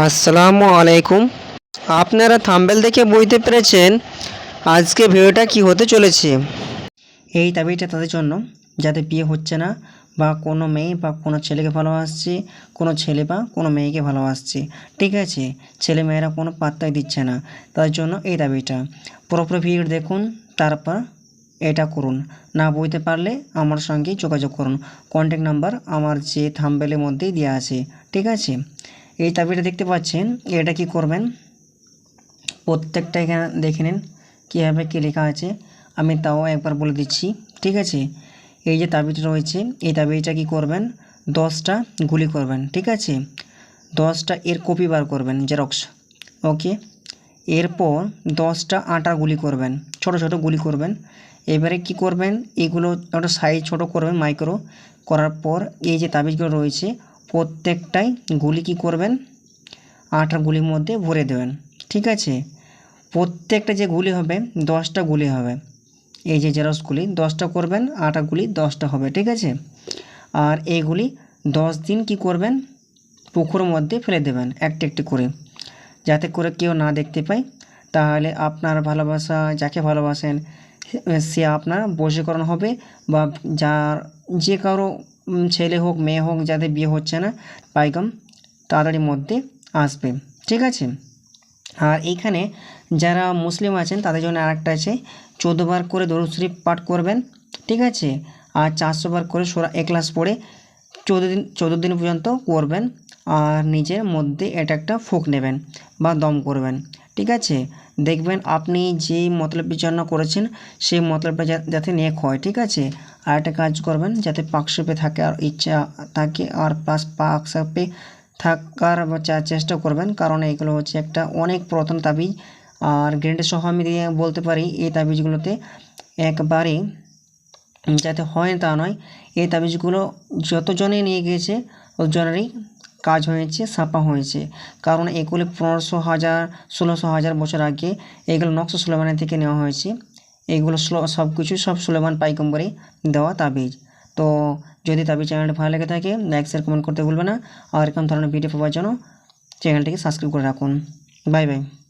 আসসালামু আলাইকুম। আপনারা থাম্বেল দেখে বুঝতে পেরেছেন আজকে ভিডিওটা কি হতে চলেছে। এই দাবিটা তাদের জন্য যাদের বিয়ে হচ্ছে না, বা কোনো মেয়ে বা কোনো ছেলেকে ভালোবাসছে, কোনো ছেলে বা কোনো মেয়েকে ভালোবাসছে। ঠিক আছে, ছেলে মেয়েরা কোনো পাত্তাই দিচ্ছে না। তাদের জন্য এই দাবিটা। পুরোপুরি ভিডিও দেখুন, তারপর এটা করুন। না বুঝতে পারলে আমার সঙ্গে যোগাযোগ করুন। কন্ট্যাক্ট নাম্বার আমার যে থাম্বেলের মধ্যেই দেওয়া আছে। ঠিক আছে? এই দাবিটা দেখতে পাচ্ছেন? এটা কি করবেন? প্রত্যেকটা এখানে দেখে নিন, কীভাবে কী লেখা আছে। আমি তাও একবার বলে দিচ্ছি, ঠিক আছে? এই যে তাবিটা রয়েছে, এই তাবিটা কি করবেন? দশটা গুলি করবেন, ঠিক আছে? দশটা এর কপি বার করবেন, জেরক্স, ওকে? এরপর দশটা আটার গুলি করবেন, ছোট ছোট গুলি করবেন। এবারে কি করবেন? এগুলো একটা সাইজ ছোট করবেন মাইক্রো করার পর এই যে তাবিজগুলো রয়েছে প্রত্যেকটাই গুলি কি করবেন? আটার গুলির মধ্যে ভরে দেবেন। ঠিক আছে? প্রত্যেকটা যে গুলি হবে, দশটা গুলি হবে। এই যে জেরক্সগুলি দশটা করবেন, আটা গুলি, দশটা হবে। ঠিক আছে? আর এইগুলি দশ দিন কি করবেন? পুকুরের মধ্যে ফেলে দেবেন, একটি একটি করে। যাতে করে কেউ না দেখতে পায়। তাহলে আপনার ভালোবাসা, যাকে ভালোবাসেন সে- আপনার বশীকরণ হবে বা যার যে কারও ছেলে হোক, মেয়ে হোক, যাদের বিয়ে হচ্ছে না, পাইগাম তাড়াতাড়ির মধ্যে আসবে, ঠিক আছে? আর এইখানে যারা মুসলিম আছেন, তাদের জন্য আরেকটা আছে বার করে দরুদ শরীফ পাঠ করবেন, ঠিক আছে? আর চারশো বার করে সোরা একলাস পড়ে চৌদ্দ দিন চৌদ্দ দিন পর্যন্ত করবেন, আর নিজের মধ্যে এটা একটা ফুক নেবেন বা দম করবেন, ঠিক আছে? দেখবেন আপনি যে মতলবের জন্য করেছেন, সেই মতলবটা যাতে নেক হয়, ঠিক আছে? আর একটা কাজ করবেন, যাতে পাকসাপে থাকে আর ইচ্ছা থাকে আর প্লাস পাকসাপে থাকার চেষ্টা করবেন। কারণ এগুলো হচ্ছে একটা অনেক পুরাতন তাবিজ। আর গ্যারেন্টি সহ আমি বলতে পারি, এই তাবিজগুলোতে একবারে যাতে হয় তা নয়, এই তাবিজগুলো যতজনে নিয়ে গিয়েছে, ততজনেরই কাজ হয়েছে, ছাপা হয়েছে। কারণ এগুলি পনেরোশো হাজার, ষোলোশো হাজার বছর আগে এগুলো নকশা সুলেমানের থেকে নেওয়া হয়েছে। স্লো- সব কিছু সব সুলেমান পাইকম্বরে দেওয়া তাবিজ। তো যদি তাবিজ চ্যানেলটি ভালো লেগে থাকে লাইক শেয়ার কমেন্ট করতে ভুলবে না। আর এরকম ধরনের ভিডিও পাওয়ার জন্য চ্যানেলটিকে সাবস্ক্রাইব করে রাখুন। Bye bye.